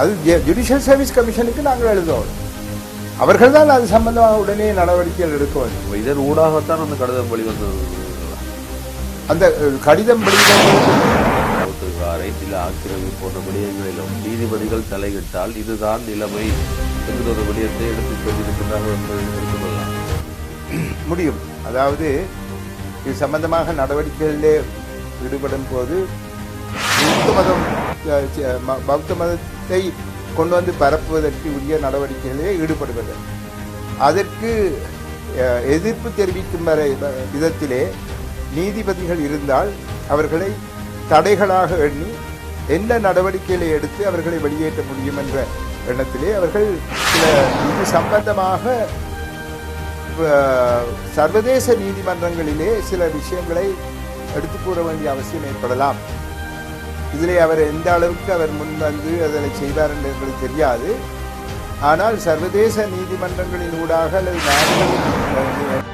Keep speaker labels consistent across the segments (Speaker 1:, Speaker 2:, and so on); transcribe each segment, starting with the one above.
Speaker 1: அது judicial service கமிஷனுக்கு நாங்கள் எழுதுவோம். அவர்கள் தான் அது சம்பந்தமாக உடனே நடவடிக்கைகள் எடுக்க வேண்டும்.
Speaker 2: இதன் ஊடாகத்தான் அந்த கடிதம் வெளிவந்தது
Speaker 1: அந்த கடிதம் வெளியிட
Speaker 2: காரை சில ஆக்கிரமி போன்ற விடயங்களிலும் நீதிபதிகள் தலையிட்டால் இதுதான் நிலைமை என்கிற ஒரு விடயத்தை எடுத்து சொல்லியிருக்கிறார்கள் என்பதை எடுத்துக்கொள்ளலாம்
Speaker 1: முடியும். அதாவது இது சம்பந்தமாக நடவடிக்கைகளிலே ஈடுபடும் போது பௌத்த மதம் பௌத்த மதத்தை கொண்டு வந்து பரப்புவதற்கு உரிய நடவடிக்கைகளிலே ஈடுபடுவது அதற்கு அஹ், எதிர்ப்பு தெரிவிக்கும் வரை விதத்திலே நீதிபதிகள் இருந்தால் அவர்களை தடைகளாக எண்ணி என்ன நடவடிக்கைகளை எடுத்து அவர்களை வெளியேற்ற முடியும் என்ற எண்ணத்திலே அவர்கள் சில இது சம்பந்தமாக சர்வதேச நீதிமன்றங்களிலே சில விஷயங்களை எடுத்து கூற வேண்டிய அவசியம் ஏற்படலாம். இதிலே அவர் எந்த அளவுக்கு அவர் முன் வந்து அதனை செய்வார் என்று எங்களுக்கு தெரியாது. ஆனால் சர்வதேச நீதிமன்றங்களின் ஊடாக அல்லது நாடுகளின்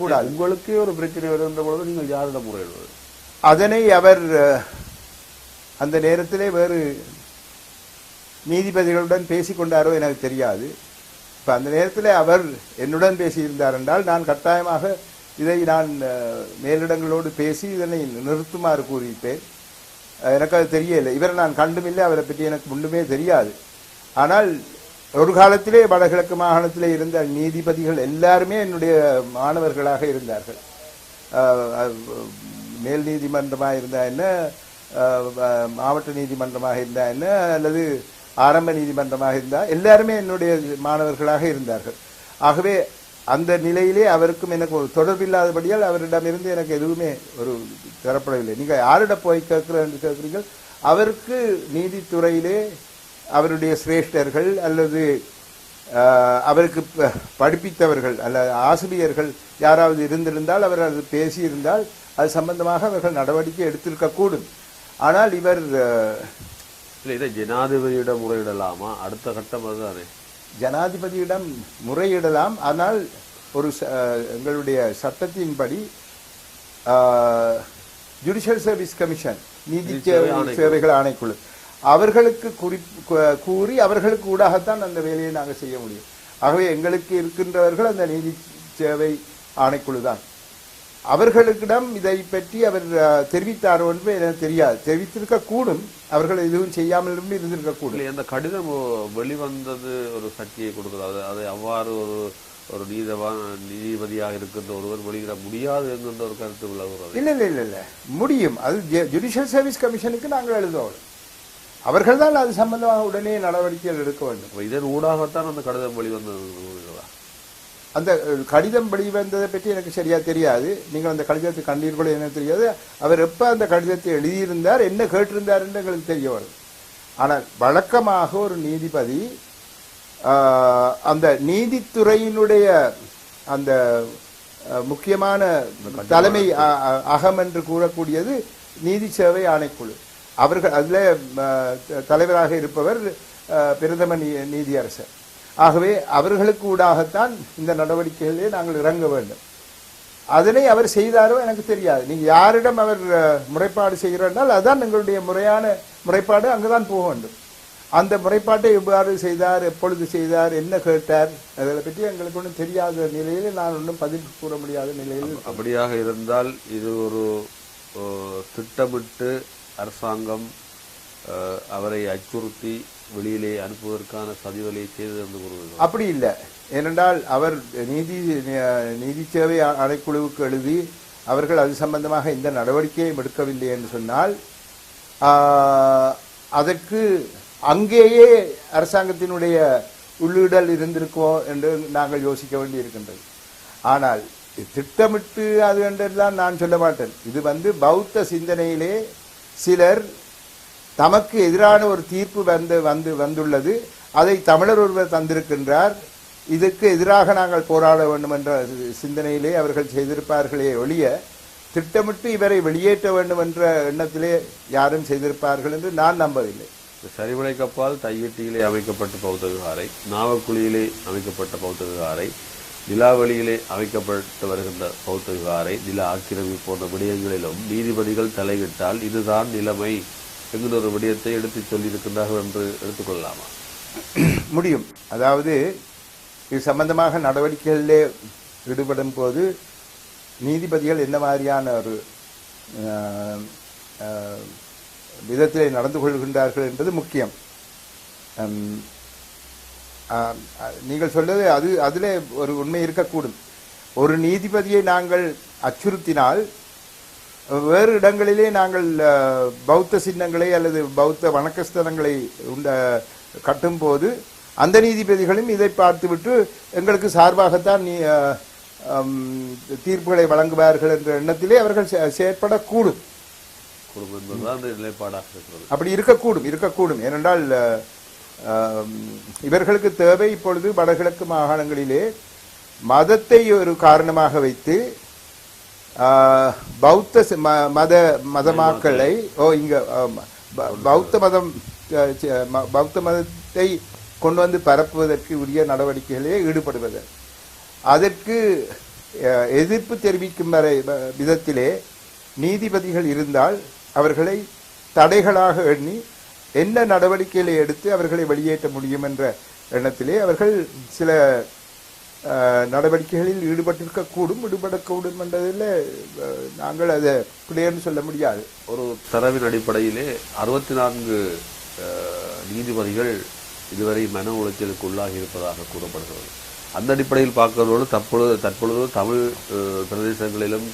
Speaker 1: கூடாது.
Speaker 2: உங்களுக்கே ஒரு பிரச்சனை வருகின்ற பொழுது நீங்கள் யாரிடம் முறையிடுவது?
Speaker 1: அதனை அவர் அந்த நேரத்திலே வேறு நீதிபதிகளுடன் பேசிக்கொண்டாரோ எனக்கு தெரியாது. இப்போ அந்த நேரத்தில் அவர் என்னுடன் பேசியிருந்தார் என்றால் நான் கட்டாயமாக இதை நான் மேலிடங்களோடு பேசி இதனை நிறுத்துமாறு கூறியிருப்பேன். எனக்கு அது தெரியலை இவரை நான் கண்டுமில்லை. அவரை பற்றி எனக்கு முன்னுமே தெரியாது. ஆனால் ஒரு காலத்திலே வடகிழக்கு மாகாணத்திலே இருந்த நீதிபதிகள் எல்லாருமே என்னுடைய மாணவர்களாக இருந்தார்கள். மேல் நீதிமன்றமாக இருந்தா என்ன மாவட்ட நீதிமன்றமாக இருந்தா என்ன அல்லது ஆரம்ப நீதிமன்றமாக இருந்தால் எல்லாருமே என்னுடைய மாணவர்களாக இருந்தார்கள். ஆகவே அந்த நிலையிலே அவருக்கும் எனக்கு ஒரு தொடர்பில்லாதபடியால் அவரிடமிருந்து எனக்கு எதுவுமே ஒரு தரப்படவில்லை நீங்கள் யாரிடம் போய் கேட்கிறேன் என்று கேட்குறீர்கள்? அவருக்கு நீதித்துறையிலே அவருடைய சிரேஷ்டர்கள் அல்லது அவருக்கு ப- படிப்பித்தவர்கள் அல்ல ஆசிரியர்கள் யாராவது இருந்திருந்தால் அவர் அது பேசியிருந்தால் அது சம்பந்தமாக அவர்கள் நடவடிக்கை எடுத்திருக்கக்கூடும் ஆனால் இவர்
Speaker 2: இல்லை இதை ஜனாதிபதியிடம் முறையிடலாமா? அடுத்த கட்டம் அதுதானே
Speaker 1: ஜனாதிபதியிடம் முறையிடலாம். ஆனால் ஒரு எங்களுடைய சட்டத்தின்படி ஜுடிஷியல் சர்வீஸ் கமிஷன் நீதி. சேவைகள் ஆணைக்குழு. அவர்களுக்கு குறி கூறி அவர்களுக்கு ஊடாகத்தான் அந்த வேலையை நாங்கள் செய்ய முடியும். ஆகவே எங்களுக்கு இருக்கின்றவர்கள் அந்த நீதி சேவை ஆணைக்குழு தான் அவர்களுக்கிடம் இதை பற்றி அவர் தெரிவித்தாரோ என்று எனக்கு தெரியாது. தெரிவித்திருக்க கூடும் அவர்கள் எதுவும் செய்யாமல் இருந்திருக்க கூடும்
Speaker 2: இல்லை அந்த கடிதம் வெளிவந்தது ஒரு சர்ச்சையை கொடுக்குது. அது அவ்வாறு ஒரு ஒரு நீதவான் நீதிபதியாக இருக்கின்ற ஒருவர் வெளியிட முடியாது என்கின்ற ஒரு கருத்து உள்ளவர்
Speaker 1: இல்ல இல்ல இல்ல இல்ல. முடியும். அது ஜுடிஷியல் சர்வீஸ் கமிஷனுக்கு நாங்கள் எழுதுவோம். அவர்கள் தான் அது சம்பந்தமாக உடனே நடவடிக்கைகள் எடுக்க வேண்டும்.
Speaker 2: இதன் ஊடாகத்தான் அந்த கடிதம் வெளிவந்தது.
Speaker 1: அந்த கடிதம் வெளிவந்ததை பற்றி எனக்கு சரியா தெரியாது. நீங்கள் அந்த கடிதத்தை கண்டீர்களோ என்ன தெரியாது. அவர் எப்போ அந்த கடிதத்தை எழுதியிருந்தார் என்ன கேட்டிருந்தார் என்று எங்களுக்கு தெரிய வரும். ஆனால் வழக்கமாக ஒரு நீதிபதி ஆஹ், அந்த நீதித்துறையினுடைய அந்த முக்கியமான தலைமை அ- அ- அகம் என்று கூறக்கூடியது நீதி சேவை ஆணைக்குழு. அவர்கள் அதில் தலைவராக இருப்பவர் அஹ், பிரதம நீ- நீதியரசர். ஆகவே அவர்களுக்கு ஊடாகத்தான் இந்த நடவடிக்கைகளிலே நாங்கள் இறங்க வேண்டும். அதனை அவர் செய்தாரோ எனக்கு தெரியாது. நீங்க யாரிடம் அவர் முறைப்பாடு செய்கிறார்கள் அதான் எங்களுடைய முறையான முறைப்பாடு அங்குதான் போக வேண்டும். அந்த முறைப்பாட்டை எவ்வாறு செய்தார் எப்பொழுது செய்தார் என்ன கேட்டார் அதை பற்றி எங்களுக்கு ஒன்றும் தெரியாத நிலையில் நான் ஒன்றும் பதில் கூற முடியாத நிலையில்
Speaker 2: அப்படியாக இருந்தால் இது ஒரு திட்டமிட்டு அரசாங்கம் அவரை அச்சுறுத்தி வெளியிலே அனுப்புவதற்கான சதிவலை செய்து தந்து கொள்வது
Speaker 1: அப்படி இல்லை. ஏனென்றால் அவர் நீதி நீதி சேவை ஆணைக்குழுவுக்கு எழுதி அவர்கள் அது சம்பந்தமாக எந்த நடவடிக்கையும் எடுக்கவில்லை என்று சொன்னால் அதற்கு அங்கேயே அரசாங்கத்தினுடைய உள்ளிடல் இருந்திருக்குவோம் என்று நாங்கள் யோசிக்க வேண்டி இருக்கின்றது ஆனால் திட்டமிட்டு அது என்றெல்லாம் நான் சொல்ல மாட்டேன். இது வந்து பௌத்த சிந்தனையிலே சிலர் தமக்கு எதிரான ஒரு தீர்ப்பு வந்து வந்து வந்துள்ளது. அதை தமிழர் ஒருவர் தந்திருக்கின்றார். இதுக்கு எதிராக நாங்கள் போராட வேண்டும் என்ற சிந்தனையிலே அவர்கள் செய்திருப்பார்களே ஒழிய திட்டமிட்டு இவரை வெளியேற்ற வேண்டும் என்ற எண்ணத்திலே யாரும் செய்திருப்பார்கள் என்று நான் நம்பவில்லை.
Speaker 2: சரிவலை சரிவளை கப்பால் தையட்டியிலே அமைக்கப்பட்ட பௌத்த விகாரை நாவக்குழியிலே அமைக்கப்பட்ட பௌத்த விகாரை நிலாவளியிலே அமைக்கப்பட்டு வருகின்ற பௌத்த விகாரை நில ஆக்கிரமிப்பு போன்ற விடயங்களிலும் நீதிபதிகள் தலையிட்டால் இதுதான் நிலைமை. என்கிற ஒரு விடயத்தை எடுத்துச் சொல்லியிருக்கின்றார்கள் என்று எடுத்துக்கொள்ளலாமா?
Speaker 1: முடியும். அதாவது இது சம்பந்தமாக நடவடிக்கைகளிலே ஈடுபடும் போது நீதிபதிகள் என்ன மாதிரியான ஒரு விதத்தில் விதத்திலே நடந்து கொள்கின்றார்கள் என்பது முக்கியம். நீங்கள் சொல்வது அது அதிலே ஒரு உண்மை இருக்கக்கூடும். ஒரு நீதிபதியை நாங்கள் அச்சுறுத்தினால் வேறு இடங்களிலே நாங்கள் பௌத்த சின்னங்களை அல்லது பௌத்த வணக்கஸ்தலங்களை உண்ட கட்டும்போது அந்த நீதிபதிகளும் இதை பார்த்துவிட்டு எங்களுக்கு சார்பாகத்தான் நீ தீர்ப்புகளை வழங்குவார்கள் என்ற எண்ணத்திலே அவர்கள் செயற்படக்கூடும். அப்படி இருக்கக்கூடும் இருக்கக்கூடும். ஏனென்றால் இவர்களுக்கு தேவை இப்பொழுது வடகிழக்கு மாகாணங்களிலே மதத்தை ஒரு காரணமாக வைத்து பௌத்த மத மதமாக்களை ஓ இங்க பௌத்த மதம் பௌத்த மதத்தை கொண்டு வந்து பரப்புவதற்கு உரிய நடவடிக்கைகளிலே ஈடுபடுவது. அதற்கு எதிர்ப்பு தெரிவிக்கும் வரை விதத்திலே நீதிபதிகள் இருந்தால் அவர்களை தடைகளாக எண்ணி என்ன நடவடிக்கைகளை எடுத்து அவர்களை வெளியேற்ற முடியும் என்ற எண்ணத்திலே அவர்கள் சில நடவடிக்கைகளில் ஈடுபட்டிருக்கக்கூடும் ஈடுபடக்கூடும் என்றதில் நாங்கள் அதை பிள்ளைன்னு சொல்ல முடியாது.
Speaker 2: ஒரு தரவின் அடிப்படையிலே அறுபத்தி நான்கு நீதிபதிகள் இதுவரை மன உளைச்சலுக்கு உள்ளாகி இருப்பதாக கூறப்படுகிறது. அந்த அடிப்படையில் பார்க்கிறதோடு தற்பொழுது தற்பொழுது தமிழ் பிரதேசங்களிலும்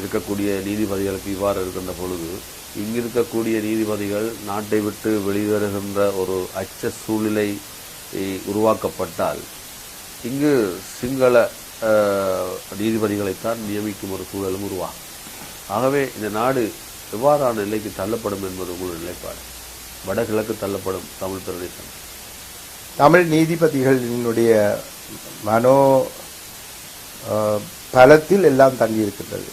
Speaker 2: இருக்கக்கூடிய நீதிபதிகளுக்கு இவ்வாறு இருக்கின்ற பொழுது இங்கு இருக்கக்கூடிய நீதிபதிகள் நாட்டை விட்டு வெளிவருகின்ற ஒரு அச்ச சூழ்நிலை உருவாக்கப்பட்டால் இங்கு சிங்கள அஹ், நீதிபதிகளைத்தான் நியமிக்கும் ஒரு சூழலும் உருவாகும். ஆகவே இந்த நாடு எவ்வாறான நிலைக்கு தள்ளப்படும் என்பது உங்களுடைய நிலைப்பாடு. வடகிழக்கு தள்ளப்படும் தமிழ் பிரதேசம்.
Speaker 1: தமிழ் நீதிபதிகளினுடைய மனோ பலத்தில் எல்லாம் தங்கி இருக்கின்றது.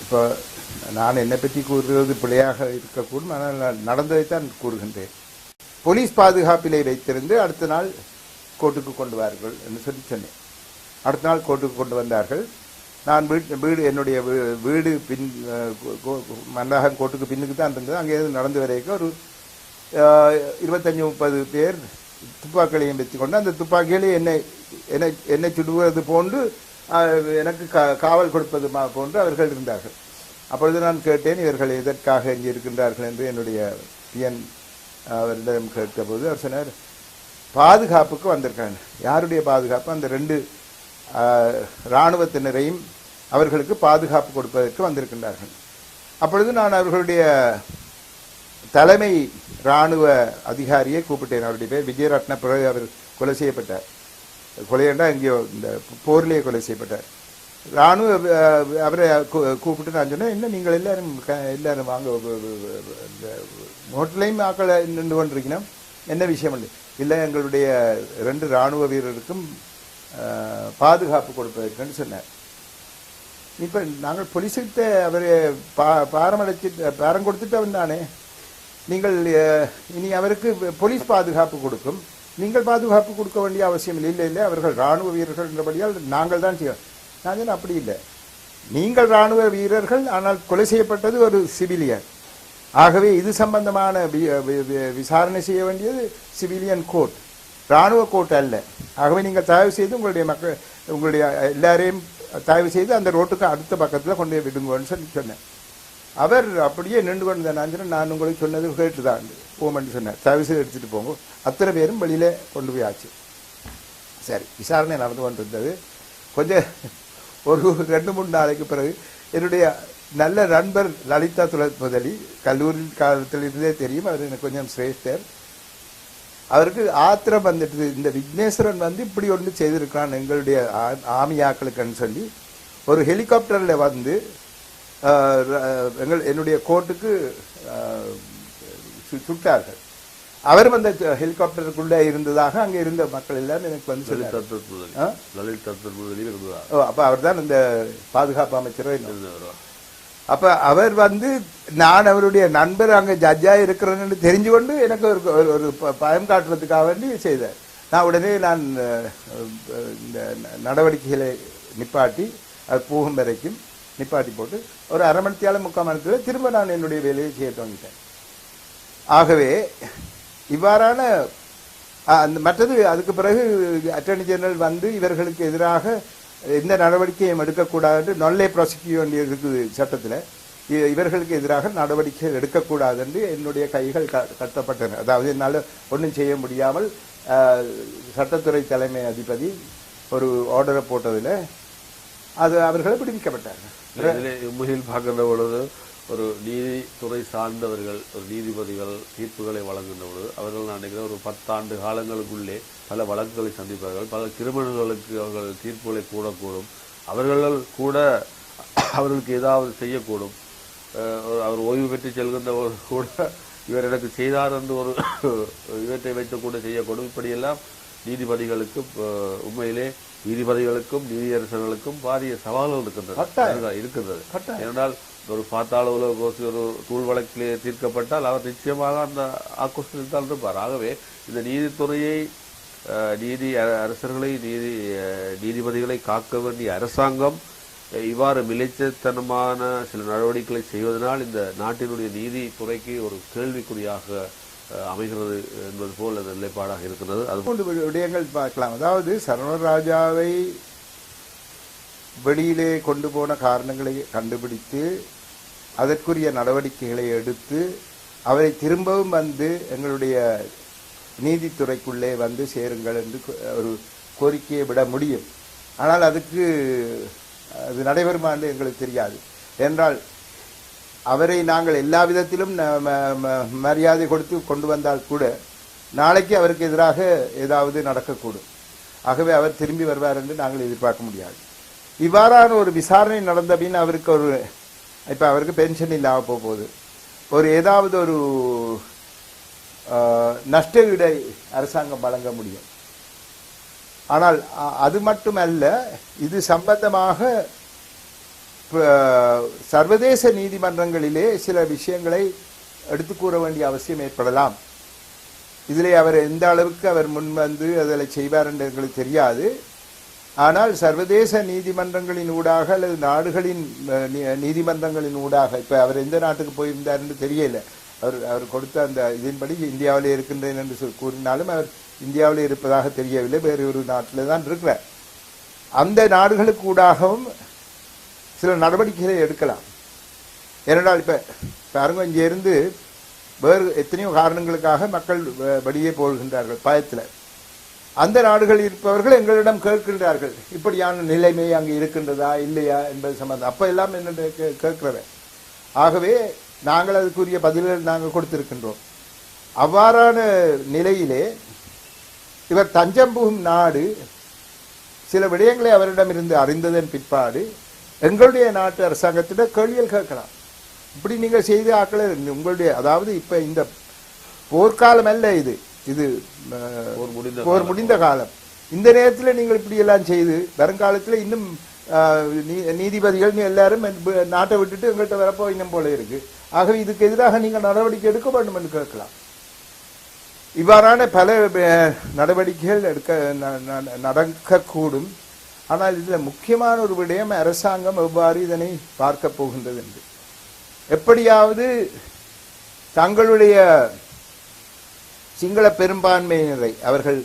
Speaker 1: இப்போ நான் என்னை பற்றி கூறுவது பிழையாக இருக்கக்கூடும் ஆனால் நடந்ததைத்தான் கூறுகின்றேன். போலீஸ் பாதுகாப்பிலே வைத்திருந்து அடுத்த நாள் கோர்ட்டுக்கு கொண்டு வார்கள் என்று சொல்லி சொன்னேன். அடுத்த நாள் கோர்ட்டுக்கு கொண்டு வந்தார்கள். நான் வீட்டு வீடு என்னுடைய வீ- வீடு பின் அஹ், மன்னாகம் கோர்ட்டுக்கு பின்னுக்கு தான் இருந்தது. அங்கே நடந்து வரைக்கும் ஒரு இருபத்தஞ்சு முப்பது பேர் துப்பாக்கிகளையும் வச்சுக்கொண்டு அந்த துப்பாக்கிகளை என்னை என்னை என்னை சுடுவது போன்று எனக்கு காவல் கொடுப்பது போன்று அவர்கள் இருந்தார்கள். அப்பொழுது நான் கேட்டேன் இவர்கள் எதற்காக இங்கே இருக்கின்றார்கள் என்று என்னுடைய பிஎன் அவரிடம் கேட்டபோது அவர் சொன்னார் பாதுகாப்புக்கு வந்திருக்காங்க. யாருடைய பாதுகாப்பு? அந்த ரெண்டு இராணுவத்தினரையும் அவர்களுக்கு பாதுகாப்பு கொடுப்பதற்கு வந்திருக்கின்றார்கள். அப்பொழுது நான் அவர்களுடைய தலைமை இராணுவ அதிகாரியை கூப்பிட்டேன். அவருடைய பேர் விஜயரத்ன பிறகு அவர் கொலை செய்யப்பட்டார். கொலையண்டா எங்கேயோ இந்த போரிலேயே கொலை செய்யப்பட்டார். இராணுவ அவரை கூ- கூப்பிட்டு நான் சொன்னேன் என்ன நீங்கள் எல்லாரும் எல்லாரும் வாங்க இந்த ஹோட்டலையும் ஆக்களை நின்று கொண்டிருக்கணும் என்ன விஷயம் இல்லை இல்லை எங்களுடைய ரெண்டு இராணுவ வீரருக்கும் பாதுகாப்பு கொடுப்பதற்குன்னு சொன்னார். இப்போ நாங்கள் போலீஸுக்கிட்ட அவர் பா பாரமடைச்சு பாரம் கொடுத்துட்டு வந்தானே நீங்கள் இனி அவருக்கு போலீஸ் பாதுகாப்பு கொடுக்கும். நீங்கள் பாதுகாப்பு கொடுக்க வேண்டிய அவசியம் இல்லை இல்லை. இல்லை அவர்கள் ராணுவ வீரர்கள் என்றபடியால் நாங்கள் தான் செய்வோம் நான் அப்படி இல்லை. நீங்கள் ராணுவ வீரர்கள் ஆனால் கொலை செய்யப்பட்டது ஒரு சிவிலியன். ஆகவே இது சம்பந்தமான வி- விசாரணை செய்ய வேண்டியது சிவிலியன் கோர்ட் ராணுவ கோர்ட் அல்ல. ஆகவே நீங்கள் தயவு செய்து உங்களுடைய மக்கள் உங்களுடைய எல்லாரையும் தயவு செய்து அந்த ரோட்டுக்கு அடுத்த பக்கத்தில் கொண்டு போய் விடுங்கன்னு சொல்லி சொன்னேன். அவர் அப்படியே நின்று கொண்டு நான் நான் உங்களுக்கு சொன்னது கேட்டுதான் போமென்று சொன்னேன் தயவு செய்து எடுத்துகிட்டு போங்க. அத்தனை பேரும் வெளியில் கொண்டு போய் ஆச்சு. சரி விசாரணை நடந்து கொண்டிருந்தது. கொஞ்சம் ஒரு ரெண்டு மூணு நாளைக்கு பிறகு என்னுடைய நல்ல நண்பர் லலிதா துளத் முதலி. கல்லூரி காலத்திலிருந்தே தெரியும். அவர் எனக்கு கொஞ்சம் சிரேஷ்டர். அவருக்கு ஆத்திரம் வந்துட்டு இந்த விக்னேஸ்வரன் வந்து இப்படி ஒன்று செய்திருக்கான் எங்களுடைய ஆமியாக்களுக்குன்னு சொல்லி. ஒரு ஹெலிகாப்டரில் வந்து எங்கள் என்னுடைய கோர்ட்டுக்கு சுட்டார்கள். அவரும் அந்த ஹெலிகாப்டருக்குள்ளே இருந்ததாக அங்கே இருந்த மக்கள் எல்லாரும் எனக்கு வந்து ஓ அப்போ அவர் தான் இந்த பாதுகாப்பு அமைச்சரோ
Speaker 2: இருந்தவரா.
Speaker 1: அப்ப அவர் வந்து நான் அவருடைய நண்பர் அங்க ஜட்ஜா இருக்கிறேன்னு தெரிஞ்சு கொண்டு எனக்கு ஒரு ஒரு- ப- பயம் காட்டுறதுக்காக வேண்டி செய்தார். நான் உடனே நான் இந்த நடவடிக்கைகளை நிப்பாட்டி அது போகும் வரைக்கும் நிப்பாட்டி போட்டு ஒரு அரை மணித்தியால முக்கால் மணித்தியால திரும்ப நான் என்னுடைய வேலையை செய்ய தொடங்கிட்டேன் ஆகவே இவ்வாறான அந்த மற்றது அதுக்கு பிறகு அட்டர்னி ஜெனரல் வந்து இவர்களுக்கு எதிராக எந்த நடவடிக்கையும் எடுக்கக்கூடாது. என்று நொல்லை ப்ராசிக்யூஷன் இருக்குது சட்டத்தில். இவர்களுக்கு எதிராக நடவடிக்கை எடுக்கக்கூடாது என்று என்னுடைய கைகள் க- கட்டப்பட்டன. அதாவது என்னால் ஒன்றும் செய்ய முடியாமல் சட்டத்துறை தலைமை அதிபதி ஒரு ஆர்டரை போட்டதில் அது அவர்களை விடுவிக்கப்பட்டார்கள்
Speaker 2: முகில் உண்மையில் பார்க்கின்ற பொழுது ஒரு நீதித்துறை சார்ந்தவர்கள் ஒரு நீதிபதிகள் தீர்ப்புகளை வழங்குகின்ற பொழுது அவர்கள் நான் நினைக்கிறேன் ஒரு பத்தாண்டு காலங்களுக்குள்ளே பல வழக்குகளை சந்திப்பார்கள். பல கிரிமினல்களுக்கு அவர்கள் தீர்ப்புகளை கூடக்கூடும். அவர்கள் கூட அவர்களுக்கு ஏதாவது செய்யக்கூடும். அவர் ஓய்வு பெற்று செல்கின்றவர் கூட இவர் எனக்கு செய்தார் என்று ஒரு இவற்றை வைத்து கூட செய்யக்கூடும். இப்படியெல்லாம் நீதிபதிகளுக்கு அஹ், உண்மையிலே நீதிபதிகளுக்கும் நீதியரசர்களுக்கும் பாரிய சவால்கள். அதுதான் இருக்கின்றது.
Speaker 1: கட்டாயம்.
Speaker 2: ஒரு பாத்தாள உலக கோசி ஒரு தூள் வழக்கிலே தீர்க்கப்பட்டால் அவர் நிச்சயமாக அந்த ஆக்கோஷத்தில் தான் இருப்பார். ஆகவே இந்த நீதித்துறையை நீதி அரசர்களை நீதி நீதிபதிகளை காக்க வேண்டிய அரசாங்கம் இவ்வாறு மிலைச்சத்தனமான சில நடவடிக்கைகளை செய்வதனால் இந்த நாட்டினுடைய நீதித்துறைக்கு ஒரு கேள்விக்குறியாக அமைகிறது என்பது போல் அந்த நிலைப்பாடாக இருக்கிறது. அது
Speaker 1: போன்ற விடயங்கள் பார்க்கலாம். அதாவது சரவணராஜாவை வெளியிலே கொண்டு போன காரணங்களை கண்டுபிடித்து அதற்குரிய நடவடிக்கைகளை எடுத்து அவரை திரும்பவும் வந்து எங்களுடைய நீதித்துறைக்குள்ளே வந்து சேருங்கள் என்று ஒரு கோரிக்கையை விட முடியும். ஆனால் அதுக்கு அது நடைபெறுமா என்று எங்களுக்கு தெரியாது. என்றால் அவரை நாங்கள் எல்லா விதத்திலும் ந- ம- ம- மரியாதை கொடுத்து கொண்டு வந்தால் கூட நாளைக்கு அவருக்கு எதிராக ஏதாவது நடக்கக்கூடும். ஆகவே அவர் திரும்பி வருவார் என்று நாங்கள் எதிர்பார்க்க முடியாது. இவ்வாறான ஒரு விசாரணை நடந்த பின் அவருக்கு ஒரு இப்போ அவருக்கு பென்ஷன் இல்லாமல் போக போகுது ஒரு ஏதாவது ஒரு நஷ்டஈடை நஷ்ட அரசாங்கம் வழங்க முடியும். ஆனால் அது மட்டுமல்ல இது சம்பந்தமாக சர்வதேச நீதிமன்றங்களிலே சில விஷயங்களை எடுத்து கூற வேண்டிய அவசியம் ஏற்படலாம். இதிலே அவர் எந்த அளவுக்கு அவர் முன் வந்து அதில் செய்வார் என்று எங்களுக்கு தெரியாது. ஆனால் சர்வதேச நீதிமன்றங்களின் ஊடாக அல்லது நாடுகளின் நீதிமன்றங்களின் ஊடாக இப்போ அவர் எந்த நாட்டுக்கு போயிருந்தார் என்று தெரியல. அவர் அவர் கொடுத்த அந்த இதன்படி இந்தியாவிலே இருக்கின்றேன் என்று சொல் கூறினாலும் அவர் இந்தியாவில் இருப்பதாக தெரியவில்லை. வேறு ஒரு நாட்டில் தான் இருக்கிறார். அந்த நாடுகளுக்கு ஊடாகவும் சில நடவடிக்கைகளை எடுக்கலாம். ஏனென்றால் இப்போ பாருங்க இங்கே இருந்து வேறு எத்தனையோ காரணங்களுக்காக மக்கள் வெளியே போகின்றார்கள் பயத்தில். அந்த நாடுகளில் இருப்பவர்கள் எங்களிடம் கேட்கின்றார்கள். இப்படியான நிலைமை அங்கே இருக்கின்றதா இல்லையா என்பது சம்பந்தம். அப்போ எல்லாம் என்ன கேட்கிறவன். ஆகவே நாங்கள் அதுக்குரிய பதில்கள் நாங்கள் கொடுத்திருக்கின்றோம். அவ்வாறான நிலையிலே இவர் தஞ்சம் புகும் நாடு சில விடயங்களை அவரிடமிருந்து அறிந்ததன் பிற்பாடு எங்களுடைய நாட்டு அரசாங்கத்திடம் கேள்வியில் கேட்கலாம். இப்படி நீங்கள் செய்து ஆக்களை உங்களுடைய அதாவது இப்ப இந்த போர்க்காலம் அல்ல இது. இது
Speaker 2: போர் முடிந்த
Speaker 1: காலம். இந்த நேரத்தில் நீங்கள் இப்படி எல்லாம் செய்து வருங்காலத்தில் இன்னும் நீதிபதிகள் எல்லாரும் நாட்டை விட்டுட்டு எங்கள்கிட்ட வரப்போ இன்னும் போல இருக்கு. ஆகவே இதுக்கு எதிராக நீங்கள் நடவடிக்கை எடுக்க வேண்டும் என்று கேட்கலாம். இவ்வாறான பல நடவடிக்கைகள் எடுக்க நடக்கக்கூடும். ஆனால் இதில் முக்கியமான ஒரு விடயம் அரசாங்கம் எவ்வாறு இதனை பார்க்க போகின்றது என்று. எப்படியாவது தங்களுடைய சிங்கள பெரும்பான்மையினரை அவர்கள்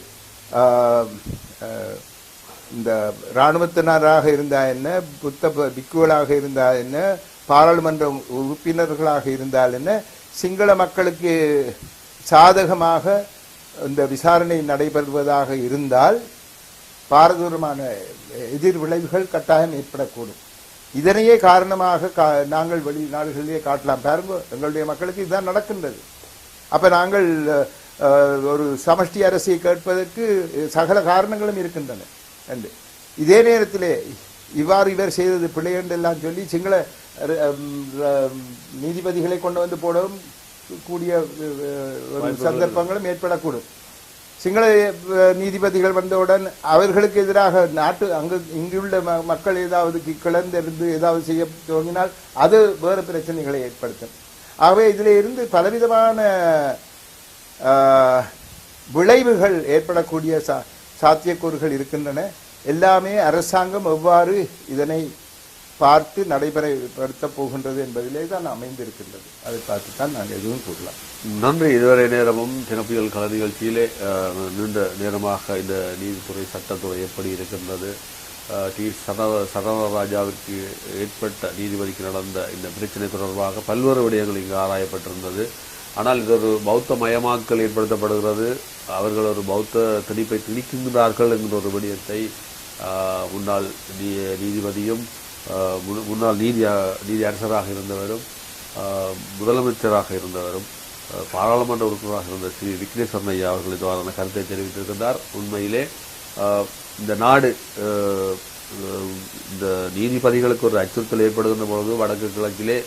Speaker 1: இந்த இராணுவத்தினராக இருந்தா என்ன புத்த ப- பிக்குகளாக இருந்தா என்ன பாராளுமன்ற உறுப்பினர்களாக இருந்தால் என்ன சிங்கள மக்களுக்கு சாதகமாக இந்த விசாரணை நடைபெறுவதாக இருந்தால் பாரதூரமான எதிர் விளைவுகள் கட்டாயம் ஏற்படக்கூடும். இதனையே காரணமாக கா- நாங்கள் வெளிநாடுகளிலே காட்டலாம். பாருங்க எங்களுடைய மக்களுக்கு இதுதான் நடக்கின்றது. அப்ப நாங்கள் ஒரு சமஷ்டி அரசை கேட்பதற்கு சகல காரணங்களும் இருக்கின்றன. என்று இதே நேரத்திலே இவ்வாறு இவர் செய்தது பிழை என்று எல்லாம் சொல்லி சிங்கள நீதிபதிகளை கொண்டு வந்து போடவும் கூடிய சந்தர்ப்பங்களும் ஏற்படக்கூடும். சிங்கள நீதிபதிகள் வந்தவுடன் அவர்களுக்கு எதிராக நாட்டு அங்கு இங்குள்ள மக்கள் ஏதாவது கி- கிளர்ந்தெறிந்து ஏதாவது செய்ய துவங்கினால் அது வேறு பிரச்சனைகளை ஏற்படுத்தும். ஆகவே இதில் இருந்து பலவிதமான விளைவுகள் ஏற்படக்கூடிய சா சாத்தியக்கூறுகள் இருக்கின்றன. எல்லாமே அரசாங்கம் எவ்வாறு இதனை பார்த்து நடைபெறப்படுத்த போகின்றது என்பதிலே தான் அமைந்திருக்கின்றது. அதை பார்த்து தான் நாங்கள் எதுவும் கூறலாம்.
Speaker 2: நன்றி. இதுவரை நேரமும் தினப்புயல் கல நிகழ்ச்சியிலே நீண்ட நேரமாக இந்த நீதித்துறை சட்டத்துறை எப்படி இருக்கின்றது டி. சரவ சரவராஜாவிற்கு ஏற்பட்ட நீதிபதிக்கு நடந்த இந்த பிரச்சனை தொடர்பாக பல்வேறு விடயங்கள் இங்கு ஆராயப்பட்டிருந்தது. ஆனால் இது ஒரு பௌத்த மயமாக்கல் ஏற்படுத்தப்படுகிறது. அவர்கள் ஒரு பௌத்த திணிப்பை திணிக்கின்றார்கள் என்கிற ஒரு விடயத்தை முன்னாள் நீ- நீதிபதியும் முன்னாள் நீதி நீதி அரசராக இருந்தவரும் முதலமைச்சராக இருந்தவரும் பாராளுமன்ற உறுப்பினராக இருந்த ஸ்ரீ விக்னேஸ்வரன் ஐயா அவர்கள் இதுவான கருத்தை தெரிவித்திருக்கின்றார். உண்மையிலே இந்த நாடு இந்த நீதிபதிகளுக்கு ஒரு அச்சுறுத்தல் ஏற்படுகின்ற பொழுது வடக்கு கிழக்கிலே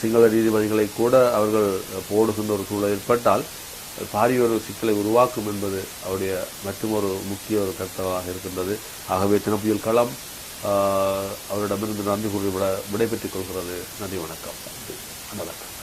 Speaker 2: சிங்கள நீதிபதிகளை கூட அவர்கள் போடுகின்ற ஒரு சூழல் ஏற்பட்டால் பாரிய ஒரு சிக்கலை உருவாக்கும் என்பது அவருடைய மற்றொரு முக்கிய ஒரு கருத்தவாக இருக்கின்றது. ஆகவே தினப்புயல் களம் அவரிடமிருந்து நன்றி கூறி விட விடைபெற்றுக் கொள்கிறது. நன்றி வணக்கம். வணக்கம்.